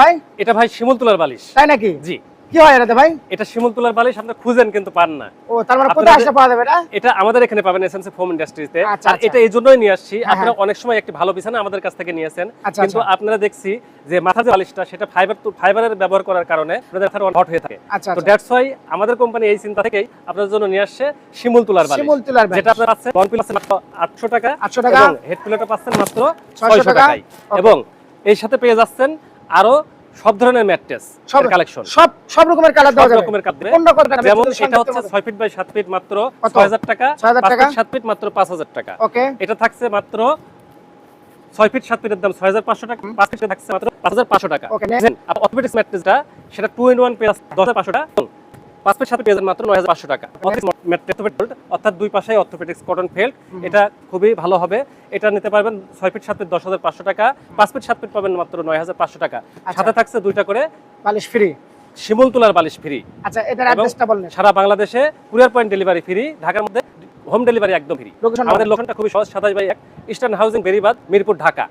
ভাই? এটা ভাই শিমুল তুলার বালিশ। তাই নাকি? জি। কি হয় এটাতে ভাই? এটা শিমুল তুলার বালিশ আপনি খুঁজেন কিন্তু পান না। ও তার মানে কোথায় আসলে পাওয়া যাবে এটা? এটা আমাদের এখানে পাবেন এসেন্সে ফোম ইন্ডাস্ট্রিতে আর আচ্ছা। এটা এই জন্যই নিয়ে আসছি। হ্যাঁ, আপনারা অনেক সময় একটি ভালো বিছানা আমাদের কাছ থেকে নিয়েছেন। আচ্ছা, কিন্তু আচ্ছা। আপনারা দেখছি যে মাথার যে বালিশটা সেটা ফাইবার ফাইবারের ব্যবহার করার কারণে আপনাদের মাথার হট হয়ে থাকে। আচ্ছা তো দ্যাটস ওয়াই আমাদের কোম্পানি এই চিন্তা থেকেই আপনাদের জন্য নিয়ে আসছে শিমুল তুলার বালিশ। শিমুল তুলার বালিশ। যেটা আপনারা পাচ্ছেন বন পিলাসে মাত্র 800 টাকা 800 টাকা। হেড পিলোটা পাচ্ছেন মাত্র 600 600 টাকা। টাকায়। এবং এই সাথে পেয়ে যাচ্ছেন আরও সব ধরনের ম্যাট্রেস সব কালেকশন সব সব রকমের কালার দেওয়া যাবে। রকমের কাপড় কোন রকম টাকা যেমন এটা হচ্ছে 6 ফিট বাই 7 ফিট মাত্র 6000 টাকা 6000 টাকা? 7 ফিট মাত্র 5000 টাকা। ওকে। এটা থাকছে মাত্র 6 ফিট 7 ফিটের দাম 6500 টাকা 5 ফিট থাকছে মাত্র 5500 টাকা। ওকে অর্থোপেডিক্স ম্যাট্রেসটা সেটা 2 ইন 1 প্লাস 10500 টাকা। 5 ফিট 7 পেজের মাত্র 9500 টাকা। ম্যাট্রেস অর্থাৎ দুই পাশেই অর্থোপেডিক্স কটন ফেল্ট এটা খুবই ভালো হবে। এটা নিতে পারবেন 6 ফিট 7 ফিট 10500 টাকা 5 ফিট 7 ফিট পাবেন মাত্র 9500 টাকা। আচ্ছা। সাথে থাকছে দুইটা করে বালিশ ফ্রি। শিমুল তুলার বালিশ ফ্রি। আচ্ছা এটার অ্যাড্রেসটা বলেন সারা বাংলাদেশে কুরিয়ার পয়েন্ট ডেলিভারি ফ্রি ঢাকার মধ্যে হোম ডেলিভারি একদম ফ্রি আমাদের। লোকেশনটা খুবই সহজ সাতাশ বাই এক ইস্টার্ন হাউজিং বেরিবাদ মিরপুর ঢাকা।